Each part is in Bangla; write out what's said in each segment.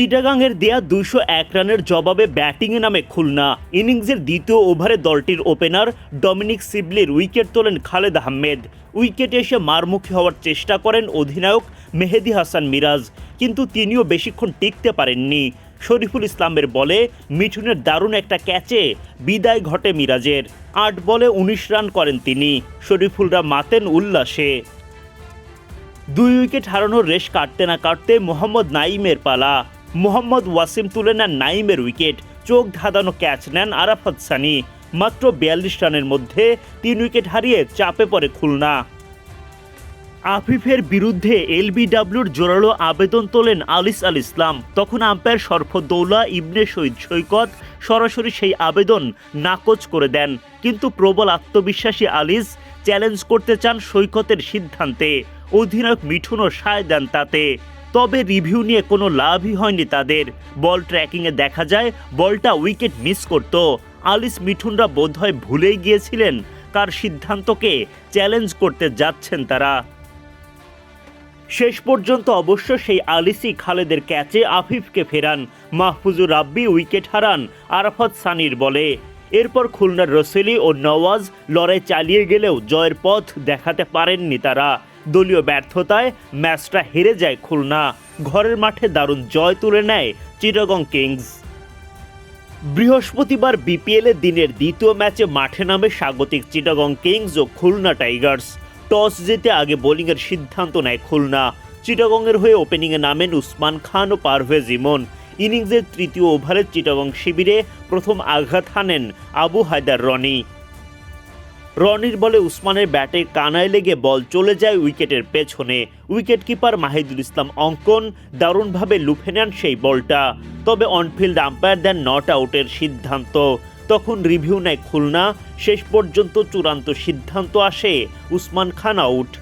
চিটাগাংয়ের দেয়া দুইশো এক রানের জবাবে ব্যাটিংয়ে নামে খুলনা। ইনিংসের দ্বিতীয় ওভারে দলটির ওপেনার ডমিনিক সিবলির উইকেট তোলেন খালেদ আহমেদ। উইকেটে এসে মারমুখী হওয়ার চেষ্টা করেন অধিনায়ক মেহেদি হাসান মিরাজ, কিন্তু তিনিও বেশিক্ষণ টিকতে পারেননি। শরীফুল ইসলামের বলে, মিঠুনের দারুণ একটা ক্যাচে বিদায় ঘটে মিরাজের। আট বলে উনিশ রান করেন তিনি। শরীফুলরা মাতেন উল্লাসে। দুই উইকেট হারানোর রেশ কাটতে না কাটতে মোহাম্মদ নাইমের পালা। মোহাম্মদ ওয়াসিম তুলে নেন নাইমের উইকেট। চোখ ধাঁধানো ক্যাচ নেন আরাফাত সানি। মাত্র বিয়াল্লিশ রানের মধ্যে তিন উইকেট হারিয়ে চাপে পড়ে খুলনা। আফিফের বিরুদ্ধে এলবিডাব্লিউর জোরালো আবেদন তোলেন আলিস আল ইসলাম। তখন আম্পায়ার শরফদ্দৌলা, ইবনে শহীদ সৈকত সরাসরি সেই আবেদন নাকচ করে দেন। কিন্তু প্রবল আত্মবিশ্বাসী আলিস চ্যালেঞ্জ করতে চান সৈকতের সিদ্ধান্তে। অধিনায়ক মিঠুনও সায় দেন তাতে। তবে রিভিউ নিয়ে কোনো লাভই হয়নি তাদের। বল ট্র্যাকিংয়ে দেখা যায়, বলটা উইকেট মিস করত। আলিস মিঠুনরা বোধহয় ভুলেই গিয়েছিলেন কার সিদ্ধান্তকে চ্যালেঞ্জ করতে যাচ্ছেন তারা। শেষ পর্যন্ত অবশ্য সেই আলিসি খালেদের ক্যাচে আফিফকে ফেরান। মাহফুজুর রাব্বি উইকেট হারান আরাফাত সানির বলে। এরপর খুলনার রসেলি ও নওয়াজ লড়াই চালিয়ে গেলেও জয়ের পথ দেখাতে পারেননি তারা। দলীয় ব্যর্থতায় ম্যাচটা হেরে যায় খুলনা। ঘরের মাঠে দারুণ জয় তুলে নেয় চিটাগং কিংস। বৃহস্পতিবার বিপিএলের দিনের দ্বিতীয় ম্যাচে মাঠে নামে স্বাগতিক চিটাগং কিংস ও খুলনা টাইগার্স। টস জিতে আগে বোলিংয়ের সিদ্ধান্ত নেয় খুলনা। চিটাগংয়ের হয়ে ওপেনিংয়ে নামেন উসমান খান ও পারভেজ ইমন। ইনিংসের তৃতীয় ওভারে চিটাগং শিবিরে প্রথম আঘাত হানেন আবু হায়দার রনি। রনির বলে উসমানের ব্যাটে কানায় লেগে বল চলে যায় উইকেটের পেছনে। উইকেট কিপার মাহিদুল ইসলাম অঙ্কন দারুণভাবে লুফে নেন সেই বলটা। তবে অনফিল্ড আম্পায়ার দেন নট আউটের সিদ্ধান্ত। তখন রিভিউ নেয় খুলনা। শেষ পর্যন্ত চূড়ান্ত সিদ্ধান্ত আসে উসমান খান আউট।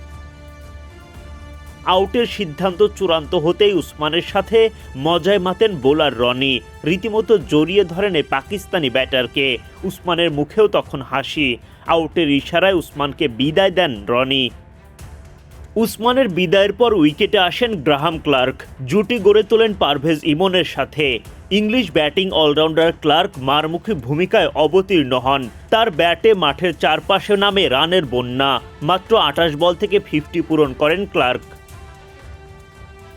আউটের সিদ্ধান্ত চূড়ান্ত হতেই উসমানের সাথে মজায় মাতেন বোলার রনি। রীতিমতো জড়িয়ে ধরেন এই পাকিস্তানি ব্যাটারকে। উসমানের মুখেও তখন হাসি। আউটের ইশারায় উসমানকে বিদায় দেন রনি। উসমানের বিদায়ের পর উইকেটে আসেন গ্রাহাম ক্লার্ক। জুটি গড়ে তোলেন পারভেজ ইমনের সাথে। ইংলিশ ব্যাটিং অলরাউন্ডার ক্লার্ক মারমুখী ভূমিকায় অবতীর্ণ হন। তার ব্যাটে মাঠের চারপাশে নামে রানের বন্যা। মাত্র আঠাশ বল থেকে ফিফটি পূরণ করেন ক্লার্ক।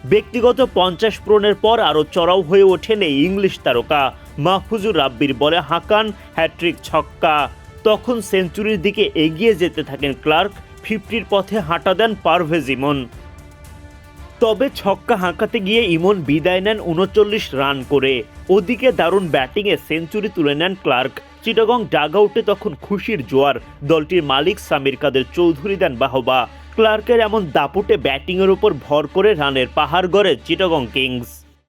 ব্যক্তিগত পঞ্চাশ পূরণের পর আরও চড়াও হয়ে ওঠেন এই ইংলিশ তারকা। মাহফুজুর রাব্বির বলে হাঁকান হ্যাট্রিক ছক্কা। তখন সেঞ্চুরির দিকে এগিয়ে যেতে থাকেন ক্লার্ক, ফিফটির পথে হাঁটা দেন পারভেজ ইমন। তবে ছক্কা হাঁকাতে গিয়ে ইমন বিদায় নেন উনচল্লিশ রান করে। ওদিকে দারুণ ব্যাটিংয়ে সেঞ্চুরি তুলে নেন ক্লার্ক। চিটাগং ডাগআউটে তখন খুশির জোয়ার। দলটির মালিক সামির কাদের চৌধুরী দেন বাহবা। ক্লার্কের এমন দাপুটে ব্যাটিংয়ের উপর ভর করে রানের পাহাড় গড়ে চিটাগং কিংস।